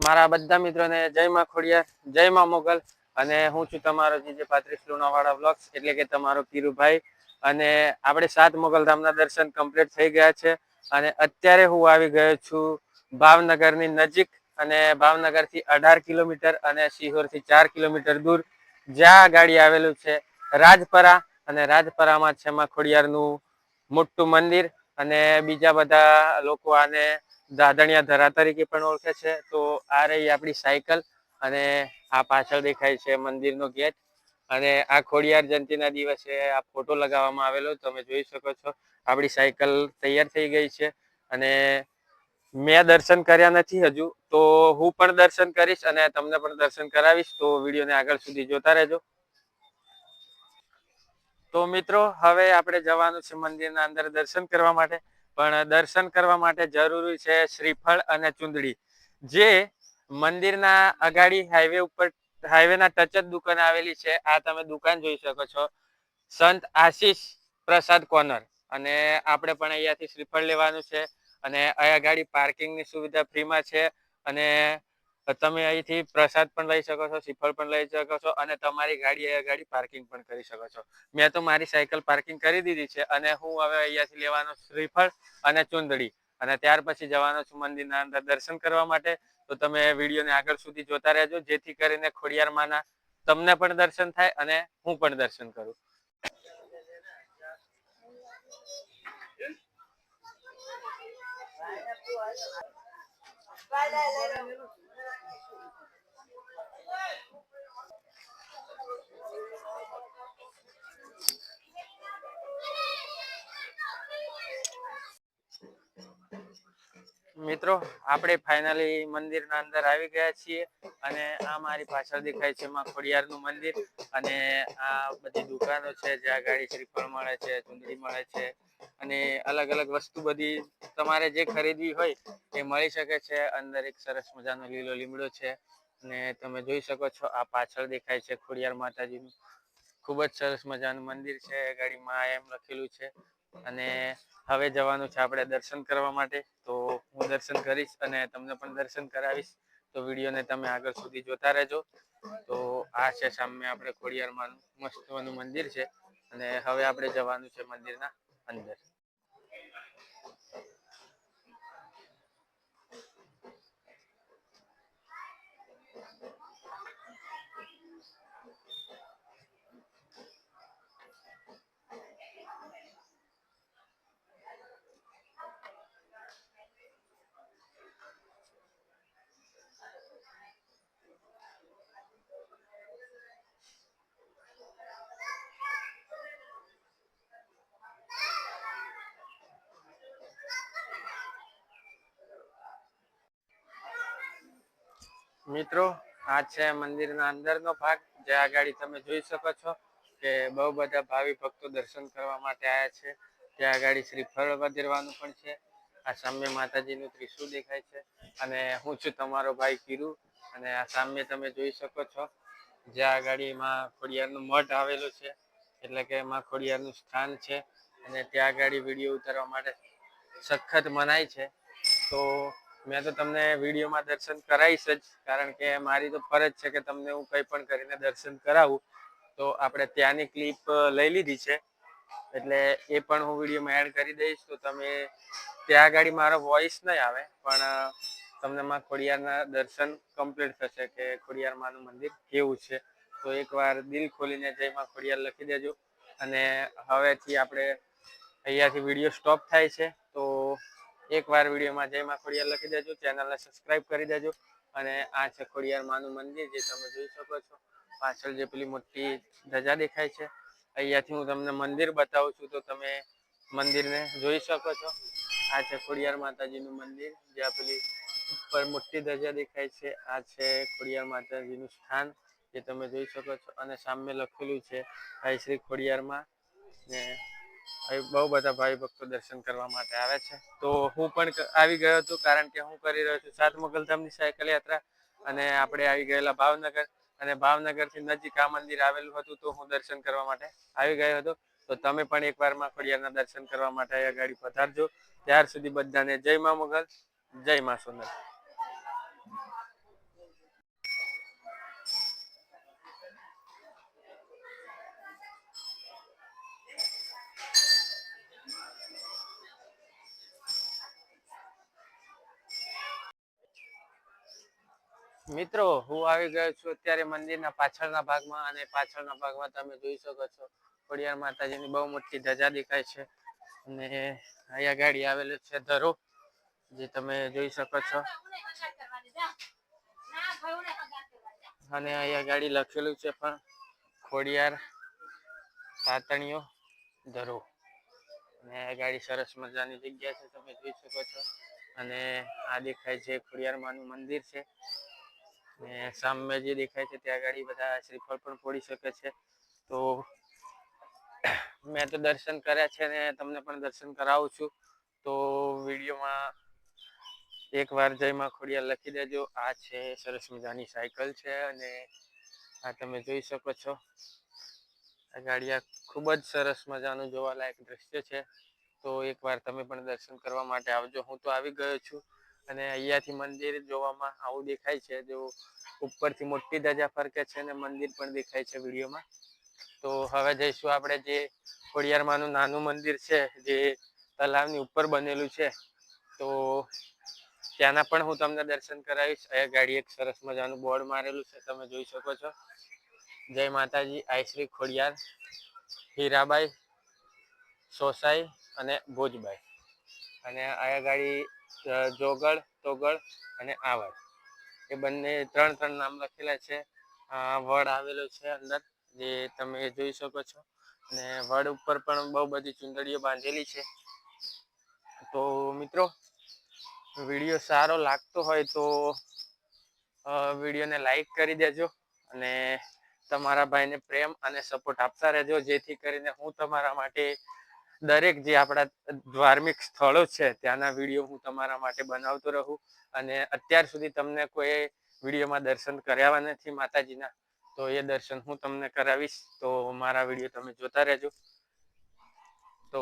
મારા બધા મિત્રોને જય માં ખોડિયાર, જય માં મોગલ. અને હું છું તમારો જીજે પાત્રીસ લુણાવાડા બ્લોગ્સ એટલે કે તમારો પીરુભાઈ. અને આપણે સાત મોગલ ધામના દર્શન કમ્પ્લીટ થઈ ગયા છે. અને અત્યારે હું આવી ગયો છું ભાવનગરની નજીક. અને ભાવનગરથી અઢાર કિલોમીટર અને સિહોરથી ચાર કિલોમીટર દૂર. જ્યાં ગાડી આવેલું છે રાજપરા. અને રાજપરામાં છે માં ખોડિયારનું મોટું મંદિર. અને બીજા બધા લોકો આને દાદણિયા ધરા તરીકે પણ ઓળખે છે. તો આ રહી આપણી સાયકલ અને આ પાછળ દેખાય છે મંદિરનો ગેટ. અને આ ખોડિયાર જયંતિના દિવસે આ ફોટો લગાવવામાં આવેલો, તમે જોઈ શકો છો. આપણી સાયકલ તૈયાર થઈ ગઈ છે અને મેં દર્શન કર્યા નથી હજુ, તો હું પણ દર્શન કરીશ અને તમને પણ દર્શન કરાવીશ. તો વિડીયોને આગળ સુધી જોતા રહેજો. તો મિત્રો, હવે આપણે જવાનું છે મંદિરના અંદર દર્શન કરવા માટે. પણ દર્શન કરવા માટે જરૂરી છે શ્રીફળ અને ચુંદડી. જે મંદિરના અગાડી હાઈવે ઉપર હાઈવેના ટચ જ દુકાન આવેલી છે. આ તમે દુકાન જોઈ શકો છો. સંત આશીષ પ્રસાદ કોર્નર. અને આપણે પણ અહીંયાથી શ્રીફળ લેવાનું છે. અને અહીંયા ગાડી પાર્કિંગની સુવિધા ફ્રીમાં છે. અને તમે અહીંથી પ્રસાદ પણ લઈ શકો છો શ્રીફળ પણ લઈ શકો છો અને તમારી ગાડી અહીંયા ગાડી પાર્કિંગ પણ કરી શકો છો મેં તો મારી સાયકલ પાર્કિંગ કરી દીધી છે અને હું હવે અહીંયાથી લેવાનો શ્રીફળ અને ચુંદડી અને ત્યાર પછી જવાનો છું મંદિરના અંદર દર્શન કરવા માટે તો તમે વિડીયોને આગળ સુધી જોતા રહેજો જેથી કરીને ખોડિયાર માના તમને પણ દર્શન થાય અને હું પણ દર્શન કરું મિત્રો, આપણે ફાઇનલી મંદિરના અંદર આવી ગયા છીએ અને આ મારી પાછળ દેખાય છે માં ખોડિયારનું મંદિર અને આ બધી દુકાનો છે જ્યાં ગાડી શ્રીફળ મળે છે, ચુંદડી મળે છે અને અલગ અલગ વસ્તુ બધી તમારે જે ખરીદવી હોય એ મળી શકે છે. અંદર એક સરસ મજાનો લીલો લીમડો છે. અને તમે જોઈ શકો છો, આ પાછળ દેખાય છે ખોડિયાર માતાજીનું. ખૂબ જ સરસ મજાનું મંદિર છે ગાડીમાં એમ લખેલું છે. અને હવે જવાનું છે આપણે દર્શન કરવા માટે. તો હું દર્શન કરીશ અને તમને પણ દર્શન કરાવીશ. તો વિડીયોને તમે આગળ સુધી જોતા રહેજો. તો આ છે સામે આપણે ખોડિયારમાંનું મસ્તવાનું મંદિર છે. અને હવે આપણે જવાનું છે મંદિરના અંદર. મિત્રો, આ છે મંદિરના અંદરનો ભાગ, જે આગાડી તમે જોઈ શકો છો કે બહુ બધા ભાવિ ભક્તો દર્શન કરવા માટે આવ્યા છે. ત્યાં ગાડી શ્રીફળ વધેરવાનું પણ છે. આ સામે માતાજીનું ત્રિશુળ દેખાય છે. અને હું છું તમારો ભાઈ કિરુ. અને આ સામે તમે જોઈ શકો છો જ્યાં ગાડીમાં ખોડિયારનું મઠ આવેલું છે. એટલે કે એમાં ખોડિયારનું સ્થાન છે. અને ત્યાં આગાડી વીડિયો ઉતારવા માટે સખત મનાય છે. તો મેં તો તમને વિડીયોમાં દર્શન કરાવીશ જ, કારણ કે મારી તો ફરજ છે કે તમને હું કંઈ પણ કરીને દર્શન કરાવું. તો આપણે ત્યાંની ક્લિપ લઈ લીધી છે. એટલે એ પણ હું વિડીયોમાં એડ કરી દઈશ. તો તમે ત્યાં આગળ મારો વોઇસ નહીં આવે, પણ તમને માં ખોડિયારના દર્શન કમ્પ્લીટ થશે કે ખોડિયાર માનું મંદિર કેવું છે. તો એકવાર દિલ ખોલીને જય માં ખોડિયાર લખી દેજો. અને હવેથી આપણે અહીંયાથી વીડિયો સ્ટોપ થાય છે. તો એકવાર વિડીયોમાં જય માં ખોડિયાર લખી દેજો, ચેનલને સબસ્ક્રાઇબ કરી દેજો અને આ છે ખોડિયાર માનું મંદિર જે તમે જોઈ શકો છો. પાછળ જે પેલી મોટી ધજા દેખાય છે, અહીંયાથી હું તમને મંદિર બતાવું છું તો તમે મંદિરને જોઈ શકો છો. આ છે ખોડિયાર માતાજીનું મંદિર, જ્યાં પેલી ઉપર મોટી ધજા દેખાય છે. આ છે ખોડિયાર માતાજીનું સ્થાન જે તમે જોઈ શકો છો અને સામે લખેલું છે, ભાઈ શ્રી ખોડિયારમાં ને બહુ બધા ભાઈ ભક્તો દર્શન કરવા માટે આવે છે. તો હું પણ આવી ગયો હતો કારણ કે હું કરી રહ્યો છું. સાત મોગલધામની સાયકલ યાત્રા અને આપણે આવી ગયેલા ભાવનગર અને ભાવનગરથી નજીક આ મંદિર આવેલું હતું તો હું દર્શન કરવા માટે આવી ગયો હતો. તો તમે પણ એકવારમાં ખોડિયારના દર્શન કરવા માટે ગાડી પધારજો. ત્યાર સુધી બધાને જય મા મોગલ, જય મા સોનલ. મિત્રો, હું આવી ગયો છું અત્યારે મંદિરના પાછળના ભાગમાં અને પાછળના ભાગમાં તમે જોઈ શકો છો, ખોડિયાર માતાજીની બહુ મોટી ધજા દેખાય છે અને અહીંયા ગાડી આવેલું છે ધરો, જે તમે જોઈ શકો છો. અને અહીંયા ગાડી લખેલું છે પણ, ખોડિયાર તાતણીઓ ધરો. અને આ ગાડી સરસ મજાની જગ્યા છે, તમે જોઈ શકો છો. અને આ દેખાય છે ખોડિયાર માનું મંદિર છે. ને સામે જે દેખાય છે ત્યાં આગળ બધા શ્રીફળ પણ પોડી શકે છે. તો મેં તો દર્શન કર્યા છે ને તમને પણ દર્શન કરાવું છું. તો વિડીયોમાં એકવાર જયમાં ખોડિયા લખી દેજો. આ છે સરસ મજાની સાયકલ છે અને આ તમે જોઈ શકો છો. આ ગાડિયા ખૂબ જ સરસ મજાનું જોવાલાયક દ્રશ્ય છે. તો એકવાર તમે પણ દર્શન કરવા માટે આવજો. હું તો આવી ગયો છું. અને અહીંયાથી મંદિર જોવામાં આવું દેખાય છે. જો ઉપરથી મોટી ધજા ફરકે છે અને મંદિર પણ દેખાય છે વિડીયોમાં. તો હવે જઈશું આપણે જે ખોડિયારમાંનું નાનું મંદિર છે, જે તલાવની ઉપર બનેલું છે. તો ત્યાંના પણ હું તમને દર્શન કરાવીશ. અહીંયા ગાડી એક સરસ મજાનું બોર્ડ મારેલું છે, તમે જોઈ શકો છો. જય માતાજી આઈશ્રી ખોડિયાર, હીરાબાઈ, સોસાઈ અને ભોજબાઈ. અને આયા ગાડી જોગળ, તોગળ અને આવડ એ બંને ત્રણ ત્રણ નામ લખેલા છે. વડ આવેલો છે અંદર, જે તમે જોઈ શકો છો. અને વડ ઉપર પણ બહુ બધી ચુંદડીઓ બાંધેલી છે. તો મિત્રો, વીડિયો સારો લાગતો હોય તો વિડીયોને લાઈક કરી દેજો અને તમારા ભાઈને પ્રેમ અને સપોર્ટ આપતા રહેજો. જેથી કરીને હું તમારા માટે દરેક જે આપણા ધાર્મિક સ્થળો છે, ત્યાંના વીડિયો હું તમારા માટે બનાવતો રહું અને અત્યાર સુધી તમને કોઈ વિડીયોમાં દર્શન કરાવવા નથી માતાજીના, તો એ દર્શન હું તમને કરાવીશ. તો મારા વીડિયો તમે જોતા રહેજો. તો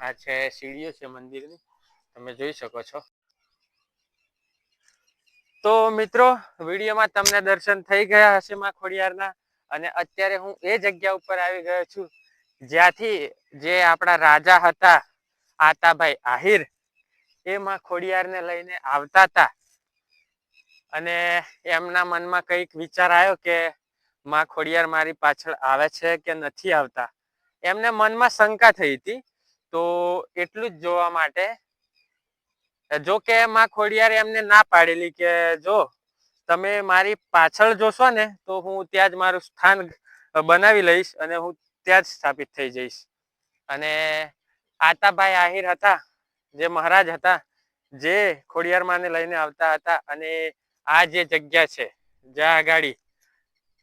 આ છે સીડીઓ છે મંદિરની, તમે જોઈ શકો છો. તો મિત્રો, વિડીયોમાં તમને દર્શન થઈ ગયા હશે માં ખોડિયારના અને અત્યારે હું એ જગ્યા ઉપર આવી ગયો છું જ્યાંથી જે આપણા રાજા હતા, આતાભાઈ આહિર એ માં ખોડિયારને લઈને આવતા હતા. અને એમના મનમાં કંઈક વિચાર આવ્યો કે માં ખોડિયાર મારી પાછળ આવે છે કે નથી આવતા? એમને મનમાં શંકા થઈ હતી. તો એટલું જ જોવા માટે, જો કે માં ખોડિયાર એમને ના પાડેલી કે જો, તમે મારી પાછળ જોશો ને, તો હું ત્યાં જ મારું સ્થાન બનાવી લઈશ અને હું ત્યાં જ સ્થાપિત થઈ જઈશ. અને આતાભાઈ આહિર હતા, જે મહારાજ હતા, જે ખોડિયારમાંને લઈને આવતા હતા અને આ જે જગ્યા છે, જ્યાં આગાડી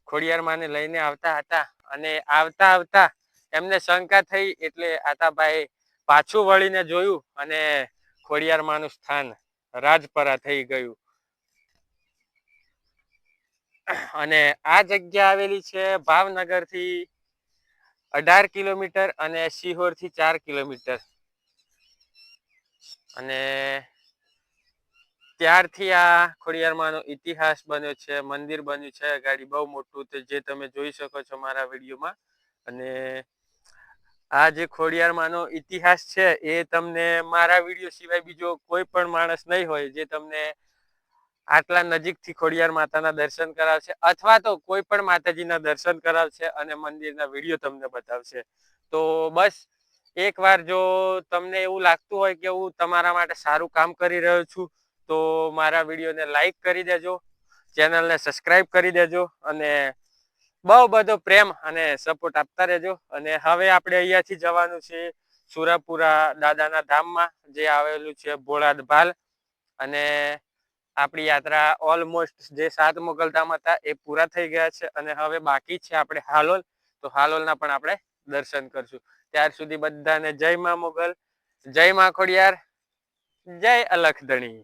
ખોડિયારમાંને લઈને આવતા હતા અને આવતા આવતા એમને શંકા થઈ એટલે આતાભાઈ પાછું વળીને જોયું અને ખોડિયારમાંનું સ્થાન રાજપરા થઈ ગયું. અને આ જગ્યા આવેલી છે ભાવનગરથી અઢાર કિલોમીટર અને સિહોરથી ચાર કિલોમીટર. અને ત્યારથી આ ખોડિયારમાંનો ઇતિહાસ બન્યો છે, મંદિર બન્યું છે, ગાડી બહુ મોટું તે જે તમે જોઈ શકો છો મારા વિડીયોમાં. અને આ જે ખોડિયારમાંનો ઇતિહાસ છે એ તમને મારા વીડિયો સિવાય બીજો કોઈ પણ માણસ નહીં હોય જે તમને આટલા નજીકથી ખોડિયાર માતાના દર્શન કરાવશે અથવા તો કોઈ પણ માતાજીના દર્શન કરાવશે અને મંદિરના વીડિયો તમને બતાવશે. તો બસ, એકવાર જો તમને એવું લાગતું હોય કે હું તમારા માટે સારું કામ કરી રહ્યો છું, તો મારા વિડીયોને લાઈક કરી દેજો, ચેનલને સબસ્ક્રાઈબ કરી દેજો અને બહુ બધો પ્રેમ અને સપોર્ટ આપતા રહેજો. અને હવે આપણે અહીંયાથી જવાનું છે સુરાપુરા દાદાના ધામમાં, જે આવેલું છે ભોળાદ ભાલ. અને આપણી યાત્રા ઓલમોસ્ટ જે સાત મોગલધામ હતા એ પૂરા થઈ ગયા છે અને હવે બાકી છે આપણે હાલોલ. તો હાલોલના પણ આપણે દર્શન કરશું. ત્યાર સુધી બધાને જય મા મોગલ, જય માં ખોડિયાર, જય અલખધણી.